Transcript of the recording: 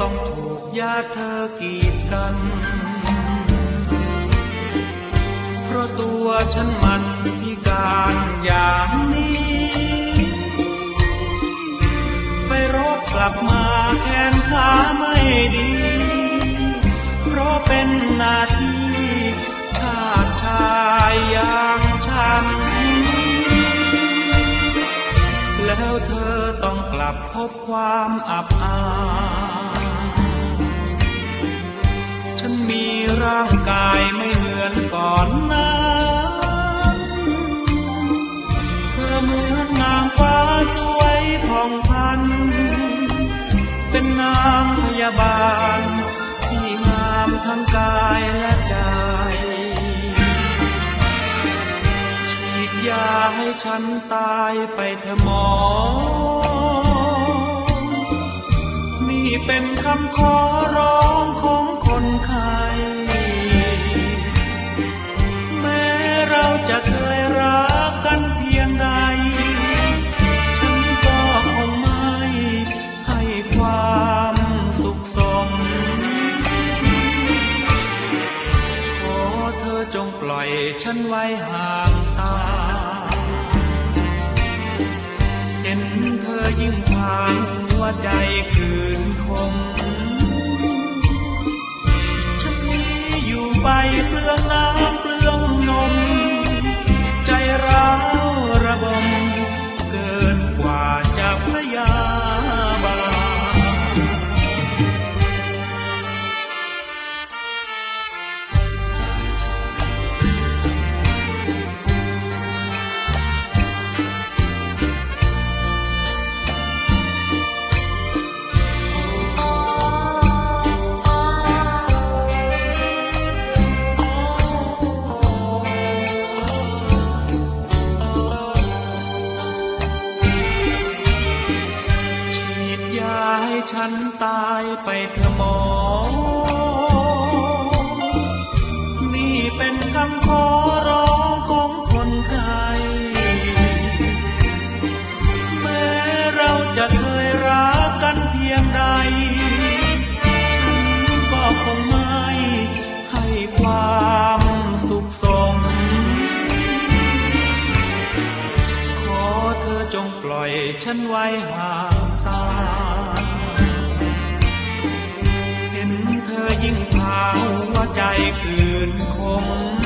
อย่าเธอกีดกัน เพราะตัวฉันมันพิการอย่างนี้ ไปรบกลับมาแขนขาไม่ดี เพราะเป็นหน้าที่ชาติชายอย่างฉัน แล้วเธอต้องกลับพบความอับอาย ฉันมีร่างกายไม่เหมือนก่อนนั้นเธอเหมือนนางฟ้าสวยผ่องพัน เป็นนางพยาบาล ที่งามทั้งกายและใจ ฉีดยาให้ฉันตายไปเถอะหมอ เป็นคำขอร้องของคนไข้แม้เราจะเคยรักกันเพียงใด ฉันก็คงไม่ให้ความสุขสม ขอเธอจงปล่อยฉันไว้ห่างตา ห็นเธอยิ่งพางหัวใจคืนคงฉันนี้อยู่ไปเปลืองน้ำ ฉันตายไปเถอะหมอ นี่เป็นคำขอร้องของคนไข้แม้เราจะเคยรักกันเพียงใด ฉันก็คงไม่ให้ความสุขสมขอเธอจงปล่อยฉันไว้ห่างตา ว่าใจคืนคม